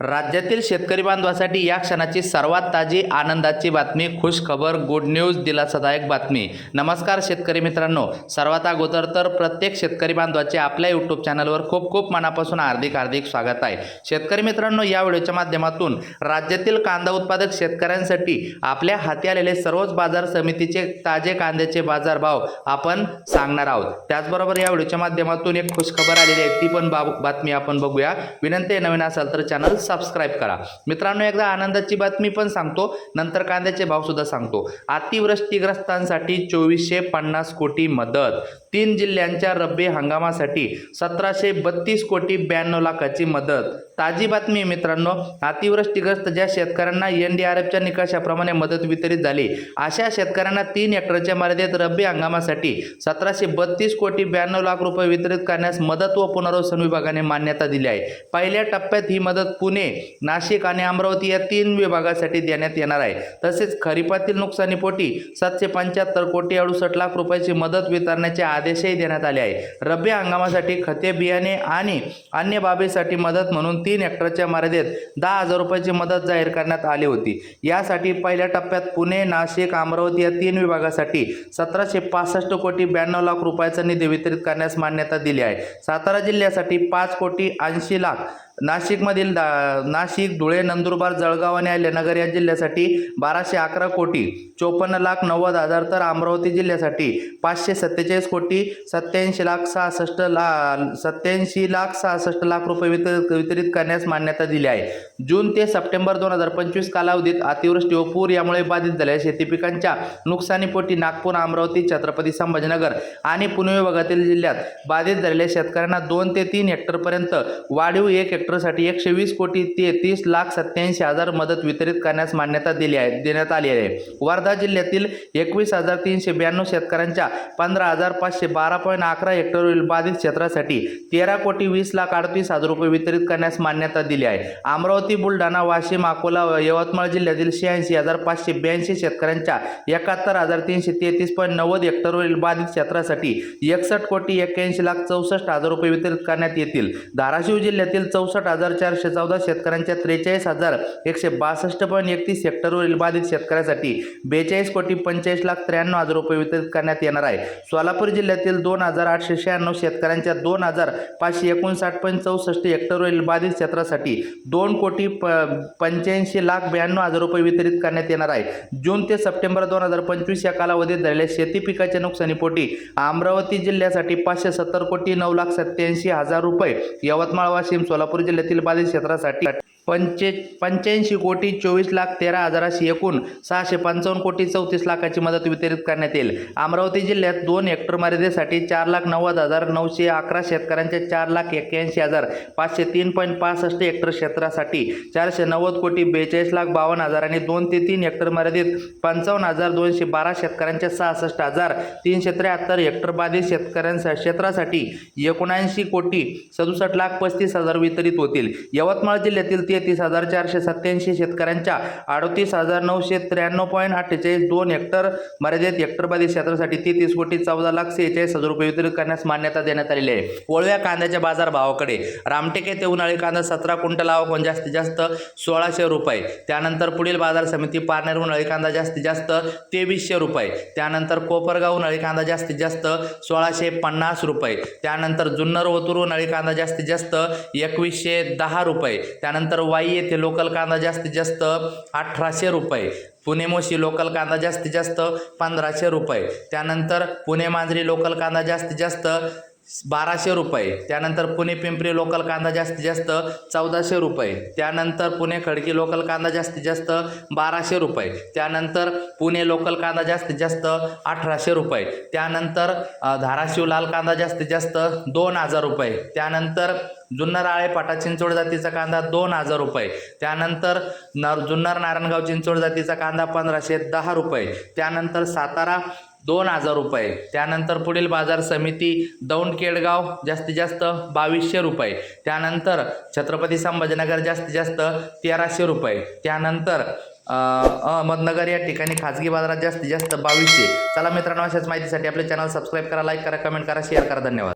राज्यातील शेतकरी बांधवासाठी या क्षणाची सर्वात ताजी आनंदाची बातमी खुश खबर गुड न्यूज दिलासादायक बातमी. नमस्कार शेतकरी मित्रांनो. सर्वात अगोदर तर प्रत्येक शेतकरी बांधवाचे आपल्या यूट्यूब चॅनलवर खूप खूप मनापासून हार्दिक हार्दिक स्वागत आहे. शेतकरी मित्रांनो या व्हिडिओच्या माध्यमातून राज्यातील कांदा उत्पादक शेतकऱ्यांसाठी आपल्या हाती आलेले सर्वच बाजार समितीचे ताजे कांद्याचे बाजारभाव आपण सांगणार आहोत. त्याचबरोबर या व्हिडिओच्या माध्यमातून एक खुशखबर आलेली आहे ती पण बातमी आपण बघूया. विनंती नवीन असाल तर चॅनल सबस्क्राईब करा. मित्रांनो एकदा आनंदाची बातमी पण सांगतो. नंतर कांद्याचे भाव सुद्धा सांगतो. अतिवृष्टीग्रस्तांसाठी चोवीसशे पन्नास कोटी मदत. तीन जिल्ह्यांच्या रब्बी हंगामासाठी सतराशे बत्तीस कोटी ब्याण्णव लाखाची मदत. ताजी बातमी मित्रांनो अतिवृष्टीग्रस्त ज्या शेतकऱ्यांना एन डी आर एफच्या निकषाप्रमाणे मदत वितरित झाली अशा शेतकऱ्यांना तीन हेक्टरच्या मर्यादेत रब्बी हंगामासाठी सतराशे बत्तीस कोटी ब्याण्णव लाख रुपये वितरित करण्यास मदत व पुनर्वसन विभागाने मान्यता दिली आहे. पहिल्या टप्प्यात ही मदत पुणे नाशिक आणि अमरावती या तीन विभागासाठी देण्यात येणार आहे. तसेच खरीपातील नुकसानीपोटी सातशे पंच्याहत्तर कोटी अडुसष्ट लाख रुपयाची मदत वितरण्याचे आदेशही देण्यात आले आहे रब्बी हंगामासाठी खते बियाणे आणि अन्य बाबीसाठी मदत म्हणून तीन हेक्टरच्या मर्यादेत दहा हजार रुपयाची मदत जाहीर करण्यात आली होती. यासाठी पहिल्या टप्प्यात पुणे नाशिक अमरावती या तीन विभागासाठी सतराशे पासष्ट कोटी ब्याण्णव लाख रुपयाचा निधी वितरित करण्यास मान्यता दिली आहे. सातारा जिल्ह्यासाठी पाच कोटी ऐंशी लाख नाशिकमधील दा नाशिक धुळे नंदुरबार जळगाव आणि अहिल्यानगर या जिल्ह्यासाठी बाराशे अकरा कोटी चोपन्न लाख नव्वद हजार तर अमरावती जिल्ह्यासाठी पाचशे सत्तेचाळीस कोटी सत्याऐंशी लाख सहासष्ट ला सत्याऐंशी लाख सहासष्ट लाख रुपये वितरित वितरित करण्यास मान्यता दिली आहे. जून ते सप्टेंबर दोन हजार पंचवीस कालावधीत अतिवृष्टी व पूर यामुळे बाधित झालेल्या शेती पिकांच्या नुकसानीपोटी नागपूर अमरावती छत्रपती संभाजीनगर आणि पुणे विभागातील जिल्ह्यात बाधित झालेल्या शेतकऱ्यांना दोन ते तीन हेक्टरपर्यंत वाढीव एक हेक्टर सेक्टरसाठी एकशे वीस कोटी ते तीस लाख सत्याऐंशी हजार मदत वितरित करण्यास मान्यता दिली आहे देण्यात आली आहे. वर्धा जिल्ह्यातील एकवीस हजार तीनशे ब्याण्णव शेतकऱ्यांच्या पंधरा हजार पाचशे बारा पॉईंट अकरा हेक्टरवरील बाधित क्षेत्रासाठी तेरा कोटी वीस लाख अडतीस हजार रुपये वितरित करण्यास मान्यता दिली आहे. अमरावती बुलढाणा वाशिम अकोला व यवतमाळ जिल्ह्यातील शहाऐंशी हजार पाचशे ब्याऐंशी शेतकऱ्यांच्या एकाहत्तर हजार तीनशे तेहतीस पॉईंट नव्वद हेक्टरवरील बाधित क्षेत्रासाठी एकसष्ट कोटी एक्क्याऐंशी लाख चौसष्ट हजार रुपये वितरित करण्यात येतील. धाराशिव जिल्ह्यातील चौसष्ट हजार चारशे चौदा शेतकऱ्यांच्या त्रेचाळीस हजार एकशे बासष्ट पॉईंट एकतीस हेक्टरवरील बाधित शेतकऱ्यासाठी बेचाळीस कोटी पंचेचाळीस लाख त्र्याण्णव हजार रुपये वितरित करण्यात येणार आहे. सोलापूर जिल्ह्यातील दोन हजार आठशे शहाण्णव शेतकऱ्यांच्या दोन हजार पाचशे एकोणसाठ पॉईंट चौसष्ट हेक्टरवरील बाधित क्षेत्रासाठी दोन कोटी प पंच्याऐंशी लाख ब्याण्णव हजार रुपये वितरित करण्यात येणार आहे. जून ते सप्टेंबर दोन हजार पंचवीस या कालावधीत झालेल्या शेती पिकाच्या नुकसानीपोटी अमरावती जिल्ह्यासाठी पाचशे सत्तर कोटी नऊ लाख सत्याऐंशी हजार रुपये यवतमाळ वाशिम सोलापूर जिल्ह्यातील बाधित क्षेत्रासाठी पंचे पंच्याऐंशी कोटी चोवीस लाख तेरा हजाराशी एकूण सहाशे पंचावन्न कोटी चौतीस लाखाची मदत वितरित करण्यात येईल. अमरावती जिल्ह्यात दोन हेक्टर मर्यादेसाठी चार लाख नव्वद हजार नऊशे अकरा शेतकऱ्यांच्या चार लाख एक्क्याऐंशी हजार पाचशे तीन पॉईंट पासष्ट हेक्टर क्षेत्रासाठी चारशे नव्वद कोटी बेचाळीस लाख बावन्न हजार आणि दोन ते तीन हेक्टर मर्यादेत पंचावन्न हजार दोनशे बारा शेतकऱ्यांच्या सहासष्ट हजार तीनशे त्र्याहत्तर हेक्टर बाधित शेतकऱ्यांच्या क्षेत्रासाठी एकोणऐंशी कोटी सदुसष्ट लाख पस्तीस हजार वितरित होतील. यवतमाळ जिल्ह्यातील तेहतीस हजार चारशे सत्याऐंशी शेतकऱ्यांच्या अडतीस हजार नऊशे त्र्याण्णव पॉईंट अठ्ठेचाळीस दोन हेक्टर मर्यादित हेक्टरबाधित क्षेत्रासाठी तेहतीस कोटी चौदा लाख सेहेचाळीस हजार रुपये वितरित करण्यास मान्यता देण्यात आलेली आहे. वळव्या कांद्याच्या बाजारभावाकडे रामटेके ते उन्हाळी कांदा सतरा क्विंटल आवक जास्तीत जास्त सोळाशे रुपये. त्यानंतर पुढील बाजार समिती पारनेर उन्हाळी कांदा जास्तीत जास्त तेवीसशे रुपये. त्यानंतर कोपरगाव उन्हाळी कांदा जास्तीत जास्त सोळाशे पन्नास रुपये. त्यानंतर जुन्नर ओतूर उन्हाळी कांदा जास्तीत जास्त एकवीसशे दहा रुपये. त्यानंतर वाई येथे लोकल कांदा जास्तीत जास्त अठराशे रुपये. पुणे मोशी लोकल कांदा जास्तीत जास्त पंधराशे रुपये. त्यानंतर पुणे मांजरी लोकल कांदा जास्तीत जास्त बाराशे रुपये. त्यानंतर पुणे पिंपरी लोकल कांदा जास्तीत जास्त चौदाशे रुपये. त्यानंतर पुणे खडकी लोकल कांदा जास्तीत जास्त बाराशे रुपये. त्यानंतर पुणे लोकल कांदा जास्तीत जास्त अठराशे रुपये. त्यानंतर धाराशिव लाल कांदा जास्तीत जास्त दोन हजार रुपये. त्यानंतर जुन्नर आळेपाटा चिंचोड जातीचा कांदा दोन हजार रुपये. त्यानंतर नर जुन्नर नारायणगाव चिंचोड जातीचा कांदा पंधराशे दहा रुपये. त्यानंतर सातारा दोन हजार रुपये. त्यानंतर पुढील बाजार समिती दौंड केडगाव जास्तीत जास्त बावीसशे रुपये. त्यानंतर छत्रपती संभाजीनगर जास्तीत जास्त तेराशे रुपये. त्यानंतर अहमदनगर या ठिकाणी खाजगी बाजारात जास्तीत जास्त बावीसशे. चला मित्रांनो अशाच माहितीसाठी आपले चॅनल सबस्क्राईब करा लाईक करा कमेंट करा शेअर करा. धन्यवाद.